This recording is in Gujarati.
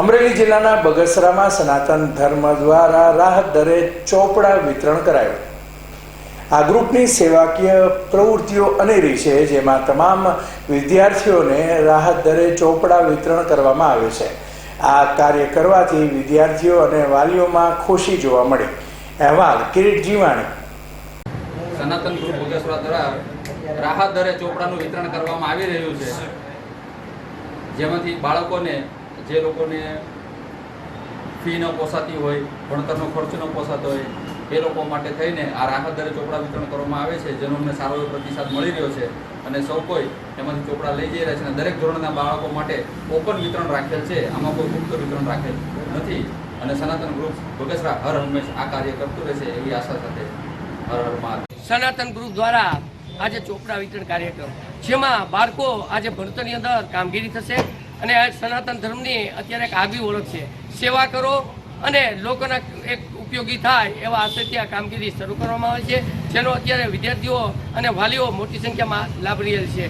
અમરેલી જિલ્લાના બગસરામાં સનાતન ધર્મ દ્વારા રાહત દરે ચોપડા વિતરણ કરાયું. આ ગ્રુપની સેવાકીય પ્રવૃત્તિઓ અનેરી છે, જેમાં તમામ વિદ્યાર્થીઓને રાહત દરે ચોપડા વિતરણ કરવામાં આવે છે. આ કાર્ય કરવાથી વિદ્યાર્થીઓ અને વાલીઓમાં ખુશી જોવા મળી. અહેવાલ, કિરીટ જીવાણી. સનાતન ગ્રુપ ભોગેશ્વર દ્વારા રાહત દરે ચોપડાનું વિતરણ કરવામાં આવી રહ્યું છે. જેમાંથી બાળકોને જે લોકોને ફી ન પોસાતી હોય, ભણતરનો ખર્ચ ન પોસાતો હોય, એ લોકો માટે થઈને આ રાહત દરે ચોપડા વિતરણ કરવામાં આવે છે, જેનો અમને સારો એવો પ્રતિસાદ મળી રહ્યો છે. અને સૌ કોઈ એમાંથી ચોપડા લઈ જઈ રહ્યા છે અને દરેક ધોરણના બાળકો માટે ઓપન વિતરણ રાખેલ છે. આમાં કોઈ મુક્ત વિતરણ રાખેલ નથી. અને સનાતન ગ્રુપ બગસરા હર હંમેશ આ કાર્ય કરતું રહેશે એવી આશા સાથે હર હર મહાદેવ. સનાતન ગ્રુપ દ્વારા આજે ચોપડા વિતરણ કાર્યક્રમ, જેમાં બાળકો આજે ભણતરની અંદર કામગીરી થશે. અને આ સનાતન ધર્મની અત્યારે એક આગવી ઓળખ છે. સેવા કરો અને લોકોના એક ઉપયોગી થાય એવા આશયથી આ કામગીરી શરૂ કરવામાં આવે છે. જેનો અત્યારે વિદ્યાર્થીઓ અને વાલીઓ મોટી સંખ્યામાં લાભ રહેલ છે.